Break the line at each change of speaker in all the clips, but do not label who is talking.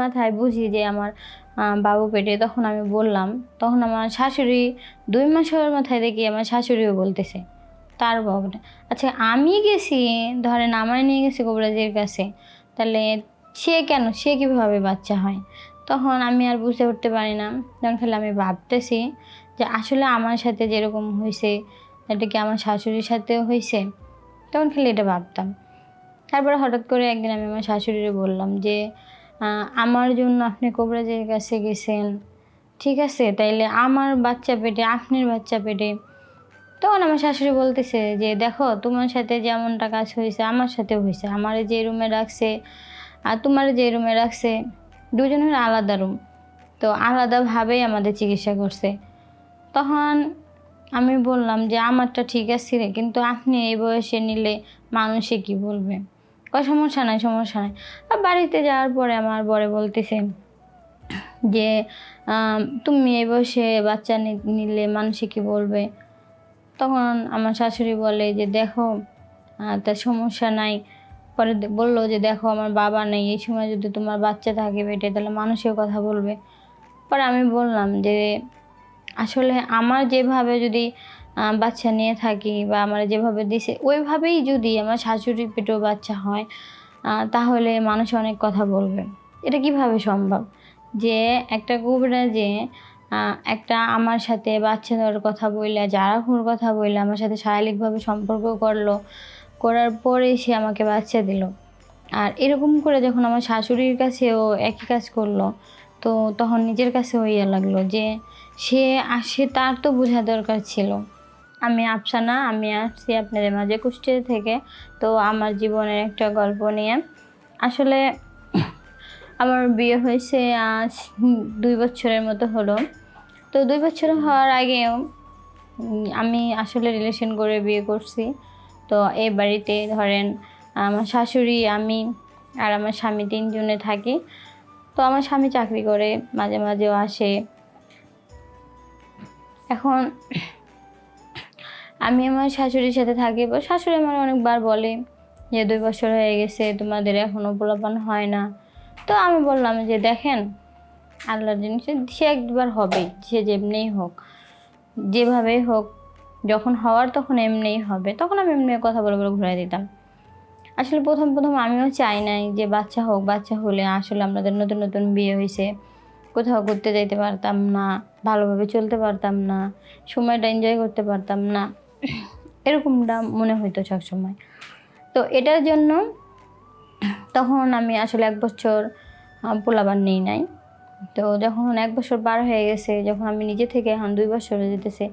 মাথায় বুঝি যে আমার বাবু পেটে তখন আমি বললাম, তখন আমার শাশুড়ি দুই মাসের মাথায় দেখি আমার শাশুড়িও বলতেছে, তার বাবুটা আচ্ছা আমি গেছি, ধরেন আমায় নিয়ে গেছি কবিরাজের কাছে, তাহলে সে কেন, সে কীভাবে বাচ্চা হয়? তখন আমি আর বুঝতে উঠতে পারি না, তখন খেলে আমি ভাবতেছি যে আসলে আমার সাথে যেরকম হয়েছে এটা কি আমার শাশুড়ির সাথেও হয়েছে তখন খালি এটা ভাবতাম, তারপরে হঠাৎ করে একদিন আমি আমার শাশুড়িরে বললাম যে আমার জন্য আপনি কবিরাজের কাছে গেছেন। ঠিক আছে, তাইলে আমার বাচ্চা পেটে, আপনার বাচ্চা পেটে। তখন আমার শাশুড়ি বলতেছে যে, দেখো, তোমার সাথে যেমনটা কাজ হয়েছে, আমার সাথেও হয়েছে। আমার যে রুমে রাখছে আর তোমার যে রুমে রাখছে, দুজনের আলাদা রুম তো আলাদাভাবেই আমাদের চিকিৎসা করছে। তখন আমি বললাম যে, আমারটা ঠিক আছে রে, কিন্তু আপনি এই বয়সে নিলে মানুষে কি বলবে? সমস্যা নাই সমস্যা নাই। আর বাড়িতে যাওয়ার পরে আমার বরে বলতেছে যে তুমি এই বসে বাচ্চা নিলে মানুষে কি বলবে? তখন আমার শাশুড়ি বলে যে, দেখো তার সমস্যা নাই। পরে বলল যে, দেখো, আমার বাবা নেই। এই সময় যদি তোমার বাচ্চা থাকে পেটে তাহলে মানুষেও কথা বলবে। পরে আমি বললাম যে, আসলে আমার যেভাবে যদি বাচ্চা নিয়ে থাকি বা আমার যেভাবে দিছে ওইভাবেই যদি আমার শাশুড়ির পেটেও বাচ্চা হয় তাহলে মানুষ অনেক কথা বলবে। এটা কীভাবে সম্ভব? যে একটা কুবরা যে একটা আমার সাথে বাচ্চা দেওয়ার কথা বললে, যারা হুর কথা বললে, আমার সাথে শারীরিকভাবে সম্পর্ক করল, করার পরে সে আমাকে বাচ্চা দিল। আর এরকম করে যখন আমার শাশুড়ির কাছেও একই কাজ করল, তো তখন নিজের কাছে হইয়া লাগল যে, সে আসে তার তো বোঝা দরকার ছিল। আমি আফসানা আমি আসছি আপনাদের মাঝে কুষ্টিয়া থেকে। তো আমার জীবনের একটা গল্প নিয়ে। আসলে আমার বিয়ে হয়েছে আজ দুই বছরের মতো হলো। তো দুই বছর হওয়ার আগেও আমি আসলে রিলেশন করে বিয়ে করছি। তো এই বাড়িতে ধরেন আমার শাশুড়ি আমি আর আমার স্বামী তিনজনে থাকি। তো আমার স্বামী চাকরি করে মাঝে মাঝেও আসে। এখন আমি আমার শাশুড়ির সাথে থাকি, বা শাশুড়ি আমার অনেকবার বলে যে, দুই বছর হয়ে গেছে, তোমাদের এখনও পোলাপান হয় না। তো আমি বললাম যে, দেখেন, আল্লাহর জিনিস সে একবার হবেই সে যেমনিই হোক, যেভাবেই হোক, যখন হওয়ার তখন এমনিই হবে। তখন আমি এমনি কথা বলে বলে ঘুরাই দিতাম। আসলে প্রথম প্রথম আমিও চাই নাই যে, বাচ্চা হোক, বাচ্চা হলে আসলে আমাদের নতুন নতুন বিয়ে হয়েছে কোথাও ঘুরতে যাইতে পারতাম না, ভালোভাবে চলতে পারতাম না, সময়টা এনজয় করতে পারতাম না। এরকমটা মনে হইতো সবসময়। তো এটার জন্য তখন আমি আসলে এক বছর পোলাবার নেই নাই। তো যখন এক বছর পার হয়ে গেছে, যখন আমি নিজে থেকে এখন দুই বছর যেতেছে,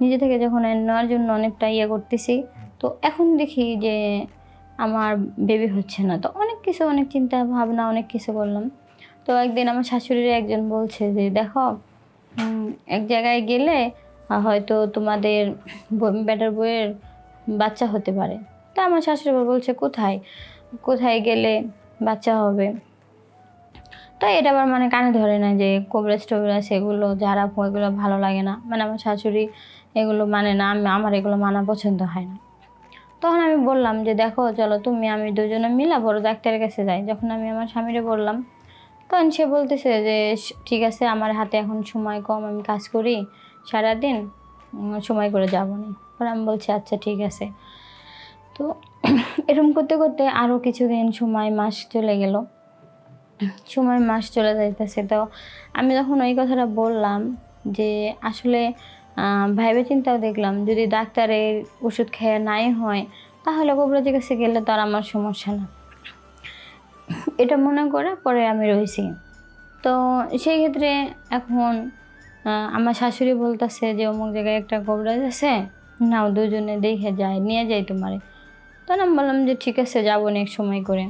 নিজে থেকে যখন নেওয়ার জন্য অনেকটা ইয়ে করতেছি, তো এখন দেখি যে আমার বেবি হচ্ছে না। তো অনেক কিছু, অনেক চিন্তা ভাবনা, অনেক কিছু করলাম। তো একদিন আমার শাশুড়ির একজন বলছে যে, দেখো এক জায়গায় গেলে হয়তো তোমাদের বেটার বইয়ের বাচ্চা হতে পারে। তা আমার শাশুড়ি বলছে, কোথায়? কোথায় গেলে বাচ্চা হবে? তো এটা আবার মানে কানে ধরে না যে কোবরাজ টোবরাজ এগুলো, যারা এগুলো ভালো লাগে না। মানে আমার শাশুড়ি এগুলো মানে না, আমি, আমার এগুলো মানা পছন্দ হয় না। তখন আমি বললাম যে, দেখো, চলো তুমি, আমি দুজনে মিলা বড় ডাক্তারের কাছে যাই। যখন আমি আমার স্বামীরে বললাম, তখন সে বলতেছে যে, ঠিক আছে, আমার হাতে এখন সময় কম, আমি কাজ করি। সারাদিন সময় করে যাব না। পরে আমি বলছি আচ্ছা ঠিক আছে। তো এরকম করতে করতে আরও কিছুদিন, সময় মাস চলে গেল। সময় মাস চলে যাইতেছে। তো আমি যখন ওই কথাটা বললাম যে, আসলে ভাইবে চিন্তাও দেখলাম, যদি ডাক্তারের ওষুধ খেয়ে নাই হয়, তাহলে কবরাজের কাছে গেলে তো আর আমার সমস্যা না। এটা মনে করে পরে আমি রয়েছি। তো সেই ক্ষেত্রে এখন আমার শাশুড়ি বলতেছে যে অমুক জায়গায় একটা কবরাজ আছে, নাও দুজনে দেখে যায় নিয়ে যাই তোমারে। তখন আমি বললাম যে ঠিক আছে, যাব অনেক সময় করে।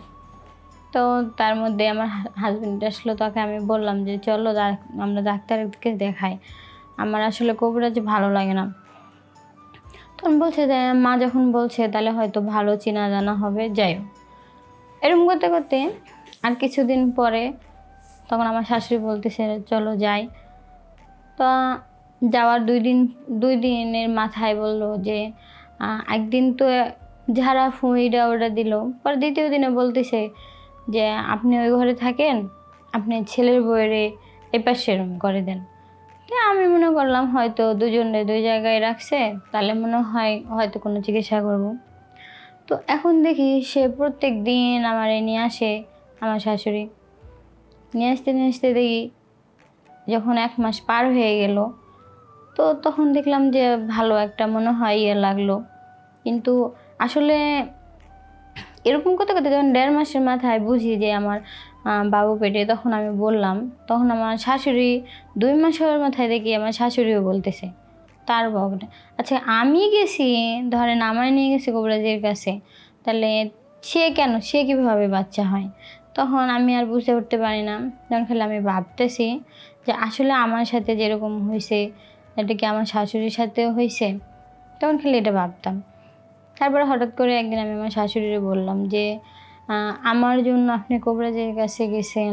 তো তার মধ্যে আমার হাজব্যান্ড আসলো, তাকে আমি বললাম যে চলো আমরা ডাক্তারকে দেখাই। আমার আসলে কবিরাজ ভালো লাগে না। তখন বলছে যে, মা যখন বলছে তাহলে হয়তো ভালো চেনা জানা হবে, যাই হোক। এরকম করতে করতে আর কিছুদিন পরে তখন আমার শাশুড়ি বলতেছে, চলো যাই। তো যাওয়ার দুই দিন, দুই দিনের মাথায় বলল যে একদিন তো যারা ফুঁইটা ওটা দিল। পরে দ্বিতীয় দিনে বলতেছে যে, আপনি ওই ঘরে থাকেন, আপনি ছেলের বইয়েরে এ পাশে এরম করে দেন। তো আমি মনে করলাম, হয়তো দুজনে দুই জায়গায় রাখছে, তাহলে মনে হয় হয়তো কোনো চিকিৎসা করব। তো এখন দেখি সে প্রত্যেক দিন আমার নিয়ে আসে, আমার শাশুড়ি। নিয়ে আসতে নিয়ে আসতে দেখি যখন এক মাস পার হয়ে গেল, তো তখন দেখলাম যে ভালো একটা মনে হয় ইয়ে লাগল। কিন্তু আসলে এরকম করতে করতে যখন দেড় মাসের মাথায় বুঝি যে আমার বাবু পেটে তখন আমি বললাম, তখন আমার শাশুড়ি দুই মাসের মাথায় দেখি আমার শাশুড়িও বলতেছে, তার বাবুটা আচ্ছা আমি গেছি, ধরেন আমায় নিয়ে গেছি কবিরাজের কাছে, তাহলে সে কেন, সে কীভাবে বাচ্চা হয়? তখন আমি আর বুঝতে উঠতে পারি না যখন খালি আমি ভাবতেছি যে আসলে আমার সাথে যেরকম হয়েছে এটা কি আমার শাশুড়ির সাথেও হয়েছে তখন খালি এটা ভাবতাম। তারপরে হঠাৎ করে একদিন আমি আমার শাশুড়িরে বললাম যে আমার জন্য আপনি কোবরাজের কাছে গেছেন,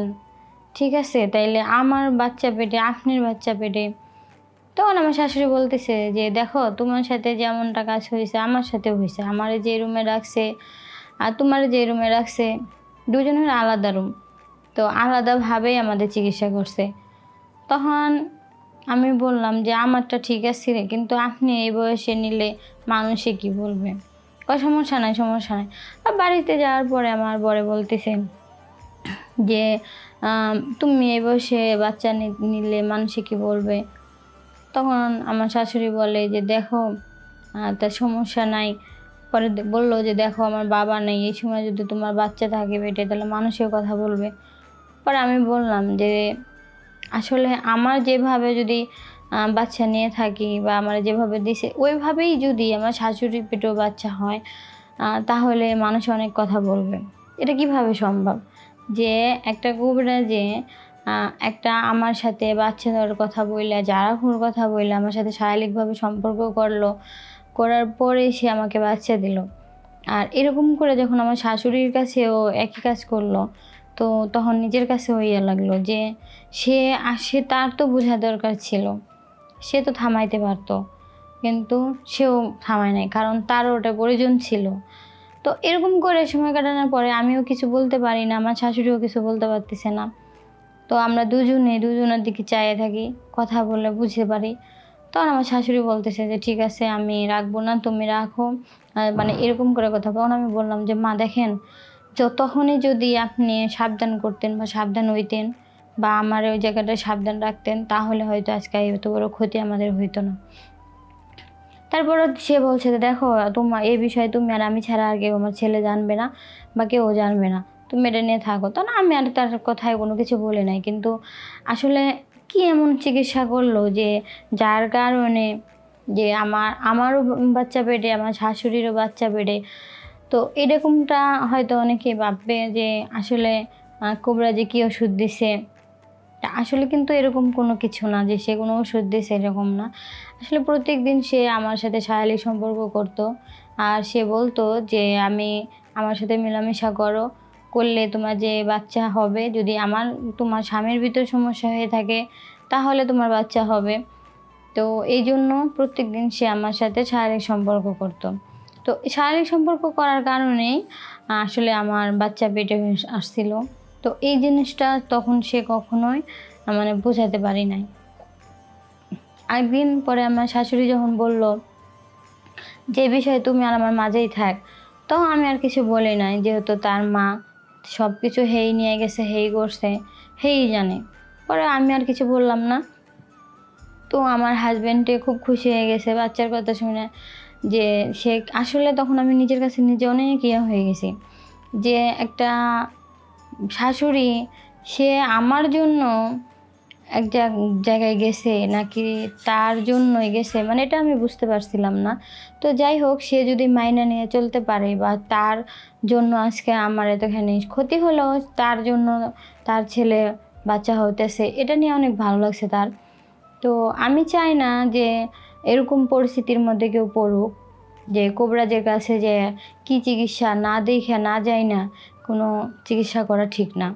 ঠিক আছে? তাইলে আমার বাচ্চা পেটে, আপনার বাচ্চা পেটে। তখন আমার শাশুড়ি বলতেছে যে, দেখো, তোমার সাথে যেমনটা কাজ হয়েছে আমার সাথেও হয়েছে আমার যে রুমে রাখছে আর তোমার যে রুমে রাখছে, দুজনের আলাদা রুম। তো আলাদাভাবেই আমাদের চিকিৎসা করছে। তখন আমি বললাম যে আমারটা ঠিক আছে রে, কিন্তু আপনি এই বয়সে নিলে মানুষে কি বলবে? কয় সমস্যা নাই সমস্যা নাই। আর বাড়িতে যাওয়ার পরে আমার বরে বলতেছে যে তুমি এই বয়সে বাচ্চা নিলে মানুষে কি বলবে? তখন আমার শাশুড়ি বলে যে দেখো তার সমস্যা নাই। পরে বলল যে দেখো আমার বাবা নেই এই সময় যদি তোমার বাচ্চা থাকে পেটে তাহলে মানুষেও কথা বলবে। পরে আমি বললাম যে আসলে আমার যেভাবে যদি বাচ্চা নিয়ে থাকি বা আমার যেভাবে দিছে, ওইভাবেই যদি আমার শাশুড়ির পেটেও বাচ্চা হয় তাহলে মানুষ অনেক কথা বলবে। এটা কীভাবে সম্ভব? যে একটা কুবরা যে একটা আমার সাথে বাচ্চা দেওয়ার কথা বললে যারা হুর কথা বললে আমার সাথে শারীরিকভাবে সম্পর্ক করল, করার পরে সে আমাকে বাচ্চা দিল। আর এরকম করে যখন আমার শাশুড়ির কাছেও একই কাজ করল তো তখন নিজের কাছে হইয়া লাগল যে সে আসে তার তো বোঝা দরকার ছিল। সে তো থামাইতে পারতো, কিন্তু সেও থামায় নাই, কারণ তারও ওটা প্রয়োজন ছিল। তো এরকম করে সময় কাটানোর পরে আমিও কিছু বলতে পারি না, আমার শাশুড়িও কিছু বলতে পারতেছে না। তো আমরা দুজনে দুজনের দিকে চাইয়ে থাকি, কথা বলে বুঝতে পারি। তখন আমার শাশুড়ি বলতেছে যে, ঠিক আছে, আমি রাখব না, তুমি রাখো। মানে এরকম করে কথা তখন আমি বললাম যে, মা, দেখেন যতক্ষণই যদি আপনি সাবধান করতেন বা সাবধান হইতেন বা আমার ওই জায়গাটা সাবধান রাখতেন, তাহলে হয়তো আজকে এত বড় ক্ষতি আমাদের হইতো না। তারপর সে বলছে দেখো তোমার এই বিষয়ে তুমি আর আমি ছাড়া আর কেউ আমার ছেলে জানবে না বা কেউ জানবে না। তুমি এটা নিয়ে থাকো। তো না, আমি আর তার কথায় কোনো কিছু বলি নাই। কিন্তু আসলে কি এমন চিকিৎসা করল যে, যার কারণে যে আমার, আমারও বাচ্চা পেটে আমার শাশুড়িরও বাচ্চা পেটে তো এরকমটা হয়তো অনেকে ভাববে যে আসলে কোবরা যে কী ওষুধ দিছে আসলে কিন্তু এরকম কোনো কিছু না যে সে কোনো ওষুধ দিছে এরকম না। আসলে প্রত্যেক দিন সে আমার সাথে শারীরিক সম্পর্ক করত, আর সে বলতো যে আমি আমার সাথে মেলামেশা করো, করলে তোমার যে বাচ্চা হবে, যদি আমার, তোমার স্বামীর ভিতর সমস্যা হয়ে থাকে, তাহলে তোমার বাচ্চা হবে। তো এই জন্য প্রত্যেক দিন সে আমার সাথে শারীরিক সম্পর্ক করতো। তো শারীরিক সম্পর্ক করার কারণেই আসলে আমার বাচ্চা পেটে আসছিল। তো এই জিনিসটা তখন সে কখনোই মানে বোঝাতে পারি নাই। একদিন পরে আমার শাশুড়ি যখন বলল, যে বিষয়ে তুমি আর আমার মাঝেই থাক তো আমি আর কিছু বলি নাই। যেহেতু তার মা সব কিছু হেই নিয়ে গেছে, হেই করছে, হেই জানে। পরে আমি আর কিছু বললাম না। তো আমার হাজব্যান্ডে খুব খুশি হয়ে গেছে। বাচ্চার কথা শুনে যে সে আসলে তখন আমি নিজের কাছে নিজে অনেক ইয়ে হয়ে গেছি। যে একটা শাশুড়ি, সে আমার জন্য এক জায়গায় গেছে নাকি তার জন্যই গেছে মানে এটা আমি বুঝতে পারছিলাম না। তো যাই হোক, সে যদি মাইনা নিয়ে চলতে পারে বা তার জন্য আজকে আমার এতখানি ক্ষতি হলো, তার জন্য তার ছেলে বাচ্চা হতেছে এটা নিয়ে অনেক ভালো লাগছে তার। তো আমি চাই না যে এরকম পরিস্থিতির মধ্যে কেউ পড়ুক, যে কোবরাজের কাছে যে কি চিকিৎসা না দেখে না যায় না, কোনো চিকিৎসা করা ঠিক না।